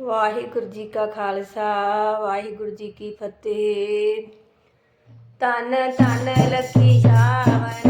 ਵਾਹਿਗੁਰੂ ਜੀ ਕਾ ਖਾਲਸਾ ਵਾਹਿਗੁਰੂ ਜੀ ਕੀ ਫਤਿਹ। ਤਨ ਤਨ ਲਖੀ ਜਾਵਨ